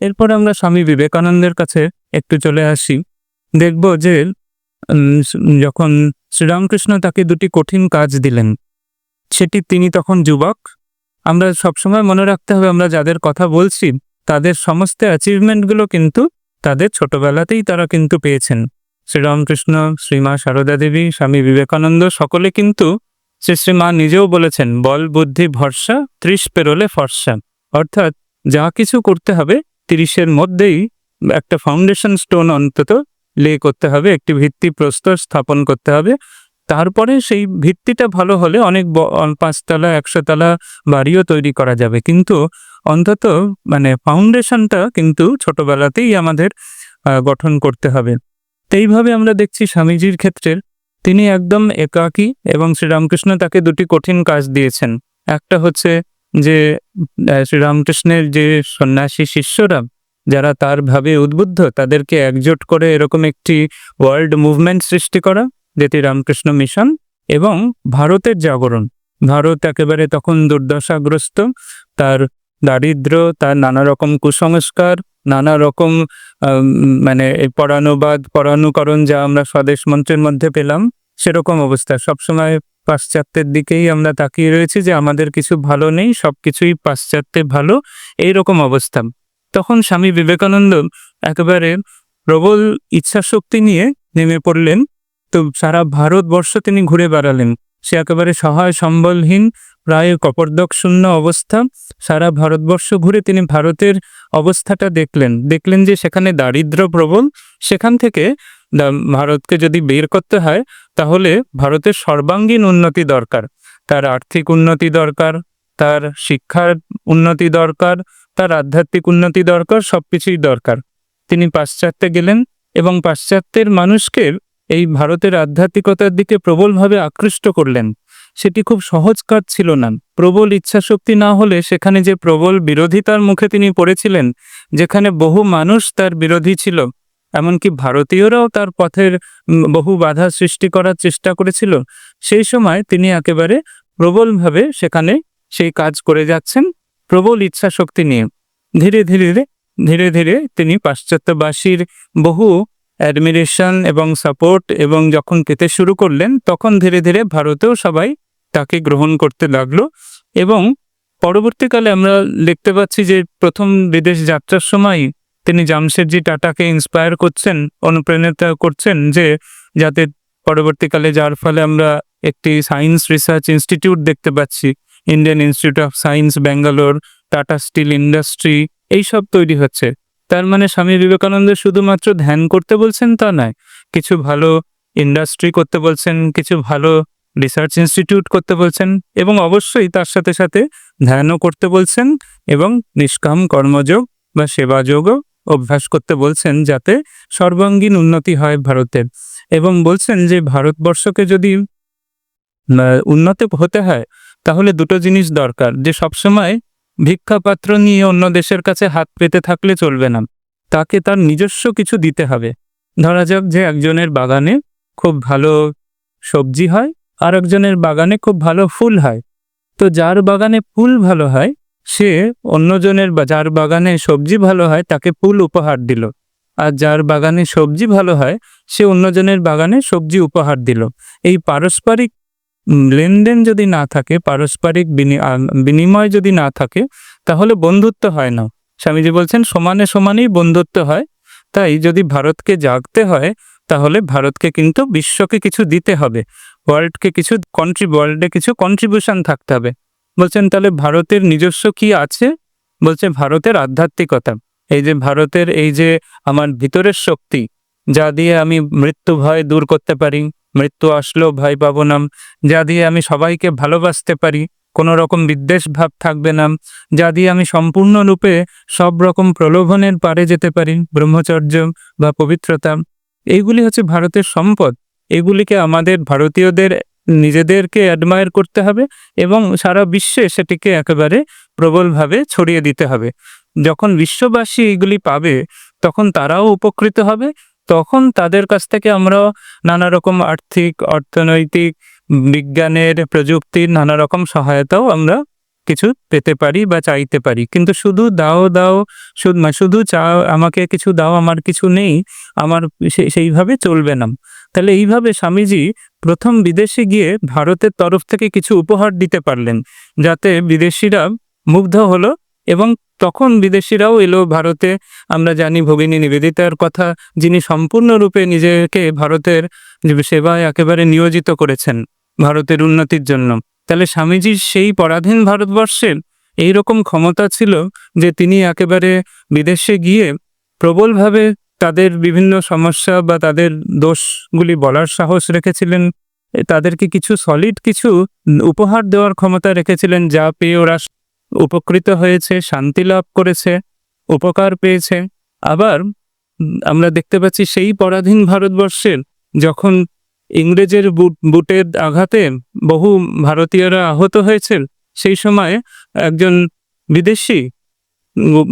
এরপর আমরা স্বামী বিবেকানন্দের কাছে একটু চলে আসি। দেখব যে যখন শ্রীরামকৃষ্ণ তাকে দুটি কঠিন কাজ দিলেন, সেটি তিনি তখন যুবক। আমরা সবসময় মনে রাখতে হবে, আমরা যাদের কথা বলছি, তাদের সমস্ত অ্যাচিভমেন্টগুলো কিন্তু তাদের ছোটবেলাতেই তারা কিন্তু পেয়েছেন। শ্রীরামকৃষ্ণ, শ্রীমা সারদা দেবী, স্বামী বিবেকানন্দ সকলে কিন্তু শ্রী শ্রীমা নিজেও বলেছেন, বল, বুদ্ধি, ভরসা ত্রিশ পেরোলে ফর্সা। অর্থাৎ যা কিছু করতে হবে তিরিশের মধ্যেই একটা ফাউন্ডেশন স্টোন অন্তত লে করতে হবে, একটি ভিত্তি প্রস্তর স্থাপন করতে হবে। তারপরে সেই ভিত্তিটা ভালো হলে অনেক পাঁচতলা একশো তলা বাড়িও তৈরি করা যাবে। কিন্তু অন্তত মানে ফাউন্ডেশনটা কিন্তু ছোটবেলাতেই আমাদের গঠন করতে হবে। এইভাবে আমরা দেখছি স্বামীজির ক্ষেত্রে তিনি একদম একাকী এবং শ্রীরামকৃষ্ণ তাকে দুটি কঠিন কাজ দিয়েছেন। একটা হচ্ছে যে শ্রীরামকৃষ্ণের যে সন্ন্যাসী শিষ্যরা, যারা তার ভাবে উদ্বুদ্ধ, তাদেরকে একজোট করে এরকম একটি ওয়ার্ল্ড মুভমেন্ট সৃষ্টি করা, যেটি রামকৃষ্ণ মিশন এবং ভারতের জাগরণ। ভারত একেবারে তখন দুর্দশাগ্রস্ত, তার দারিদ্র, তার নানা রকম কুসংস্কার নানা রকম মানে পরানুবাদ, পরানুকরণ যা আমরা স্বদেশ মন্ত্রের মধ্যে পেলাম, সেরকম অবস্থা। সবসময় পাশ্চাত্যের দিকেই আমরা তাকিয়ে রয়েছি যে আমাদের কিছু ভালো নেই সব কিছুই পাশ্চাত্যে ভালো, এইরকম অবস্থা। তখন স্বামী বিবেকানন্দ একেবারে প্রবল ইচ্ছাশক্তি নিয়ে নেমে পড়লেন। তো সারা ভারতবর্ষ তিনি ঘুরে বেড়ালেন। সে একেবারে সহায় সম্বলহীন, প্রায় কপর্দক শূন্য অবস্থা। সারা ভারতবর্ষ ঘুরে তিনি ভারতের অবস্থাটা দেখলেন। দেখলেন যে সেখানে দারিদ্র প্রবল। সেখান থেকে ভারতকে যদি বের করতে হয়, তাহলে ভারতের সর্বাঙ্গীন উন্নতি দরকার। তার আর্থিক উন্নতি দরকার, তার শিক্ষার উন্নতি দরকার, তার আধ্যাত্মিক উন্নতি দরকার সব কিছুই দরকার। তিনি পাশ্চাত্যে গেলেন এবং পাশ্চাত্যের মানুষকে এই ভারতের আধ্যাত্মিকতার দিকে প্রবলভাবে আকৃষ্ট করলেন। সেটি খুব সহজ কাজ ছিল না। প্রবল ইচ্ছাশক্তি না হলে সেখানে যে প্রবল বিরোধিতার মুখে তিনি পড়েছিলেন, যেখানে বহু মানুষ তার বিরোধী ছিল এমনকি ভারতীয়রাও তার পথের বহু বাধা সৃষ্টি করার চেষ্টা করেছিল। সেই সময় তিনি একেবারে প্রবলভাবে সেখানে সেই কাজ করে যাচ্ছেন, প্রবল ইচ্ছা শক্তি নিয়ে ধীরে ধীরে ধীরে ধীরে তিনি পাশ্চাত্যবাসীর বহু অ্যাডমিরেশন এবং সাপোর্ট এবং যখন পেতে শুরু করলেন, তখন ধীরে ধীরে ভারতেও সবাই তাকে গ্রহণ করতে লাগল এবং পরবর্তীকালে আমরা দেখতে পাচ্ছি যে প্রথম বিদেশ যাত্রার সময় তিনি জামশেদজি টাটাকে ইন্সপায়ার করছেন অনুপ্রাণিত করছেন যে যাতে পরবর্তীকালে যার ফলে আমরা একটি সায়েন্স রিসার্চ ইনস্টিটিউট দেখতে পাচ্ছি Indian institute of science Bangalore Tata steel industry এইসব তৈরি হচ্ছে। তার মানে স্বামী বিবেকানন্দ শুধুমাত্র ধ্যান করতে বলছেন তা নয়, কিছু ভালো ইন্ডাস্ট্রি করতে বলছেন, কিছু ভালো রিসার্চ ইনস্টিটিউট করতে বলছেন এবং অবশ্যই তার সাথে সাথে ধ্যানও করতে বলছেন এবং নিষ্কাম কর্মযোগ বা সেবাযোগও অভ্যাস করতে বলছেন যাতে সর্বাঙ্গীন উন্নতি হয় ভারতের। এবং বলছেন যে ভারতবর্ষকে যদি উন্নত হতে হয়, তাহলে দুটো জিনিস দরকার। যে সবসময় ভিক্ষাপাত্র নিয়ে অন্য দেশের কাছে হাত পেতে থাকলে চলবে না। তাকে তার নিজস্ব কিছু দিতে হবে। ধরা যাক যে একজনের বাগানে খুব ভালো সবজি হয় আর একজনের বাগানে খুব ভালো ফুল হয়। তো যার বাগানে ফুল ভালো হয় সে অন্যজনের বা যার বাগানে সবজি ভালো হয় তাকে ফুল উপহার দিল। আর যার বাগানে সবজি ভালো হয়, সে অন্যজনের বাগানে সবজি উপহার দিল। এই পারস্পরিক লেনদেন যদি না থাকে, পারস্পরিক বিনি- বিনিময় যদি না থাকে, তাহলে বন্ধুত্ব হয় না। স্বামীজি বলছেন, সমানে সমানেই বন্ধুত্ব হয়। তাই যদি ভারতকে জাগতে হয়, তাহলে ভারতকে কিন্তু বিশ্বকে কিছু দিতে হবে। ওয়ার্ল্ডকে কিছু কন্ট্রি ওয়ার্ল্ডে কিছু কন্ট্রিবিউশন থাকতে হবে। বলছেন, তাহলে ভারতের নিজস্ব কি আছে? বলছে ভারতের আধ্যাত্মিকতা। এই যে ভারতের এই যে আমার ভিতরের শক্তি, যা দিয়ে আমি মৃত্যু ভয় দূর করতে পারি, মৃত্যু আসলেও ভয় পাবো না, যা দিয়ে আমি সবাইকে ভালোবাসতে পারি কোনো রকম বিদ্বেষ ভাব থাকবে না, যা দিয়ে আমি সম্পূর্ণরূপে সব রকম প্রলোভনের পারে যেতে পারি, ব্রহ্মচর্য বা পবিত্রতা। এইগুলি হচ্ছে ভারতের সম্পদ। এগুলিকে আমাদের ভারতীয়দের নিজেদেরকে অ্যাডমায়ার করতে হবে এবং সারা বিশ্বে সেটিকে একেবারে প্রবলভাবে ছড়িয়ে দিতে হবে। যখন বিশ্ববাসী এগুলি পাবে, তখন তারাও উপকৃত হবে, তখন তাদের কাছ থেকে আমরা নানা রকম আর্থিক, অর্থনৈতিক, বিজ্ঞানের প্রযুক্তির নানা রকম সহায়তাও আমরা কিছু পেতে পারি বা চাইতে পারি। কিন্তু শুধু দাও দাও শুধু না, শুধু চা আমাকে কিছু দাও আমার কিছু নেই আমার সেইভাবে চলবে না। তাহলে এইভাবে স্বামীজি প্রথম বিদেশে গিয়ে ভারতের তরফ থেকে কিছু উপহার দিতে পারলেন যাতে বিদেশিরা মুগ্ধ হলো এবং তখন বিদেশিরাও এলো ভারতে। আমরা জানি ভগিনী নিবেদিতার কথা যিনি সম্পূর্ণরূপে নিজেকে ভারতের সেবায় একেবারে নিয়োজিত করেছেন ভারতের উন্নতির জন্য। তাহলে স্বামীজির সেই পরাধীন ভারতবর্ষের এই রকম ক্ষমতা ছিল যে তিনি একেবারে বিদেশে গিয়ে প্রবলভাবে তাদের বিভিন্ন সমস্যা বা তাদের দোষগুলি বলার সাহস রেখেছিলেন। তাদেরকে কিছু সলিড কিছু উপহার দেওয়ার ক্ষমতা রেখেছিলেন যা পেয়ে ওরা উপকৃত হয়েছে, শান্তি লাভ করেছে, উপকার পেয়েছে। আবার আমরা দেখতে পাচ্ছি সেই পরাধীন ভারতবর্ষের যখন ইংরেজের বুট, বুটের আঘাতে বহু ভারতীয়রা আহত হয়েছেন। সেই সময় একজন বিদেশি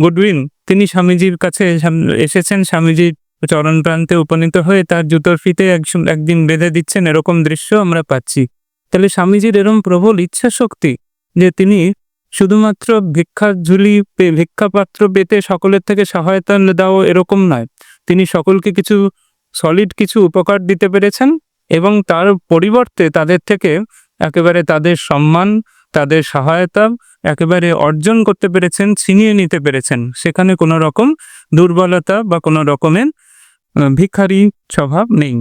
গুডউইন, তিনি স্বামীজির কাছে এসেছেন। স্বামীজির চরণ প্রান্তে উপনীত হয়ে তার জুতোর ফিতে এক- একদিন বেঁধে দিচ্ছেন। এরকম দৃশ্য আমরা পাচ্ছি। তাহলে স্বামীজির এরম প্রবল ইচ্ছা শক্তি যে তিনি শুধুমাত্র ভিক্ষার ঝুলি পে- ভিক্ষা পাত্র পেতে সকলের থেকে সহায়তা দাও এরকম নয়। তিনি সকলকে কিছু সলিড কিছু উপকার দিতে পেরেছেন। এবং তার পরিবর্তে তাদের থেকে একেবারে তাদের সম্মান, তাদের সহায়তা একেবারে অর্জন করতে পেরেছেন, ছিনিয়ে নিতে পেরেছেন। সেখানে কোনো রকম দুর্বলতা বা কোনো রকমের ভিক্ষারি স্বভাব নেই।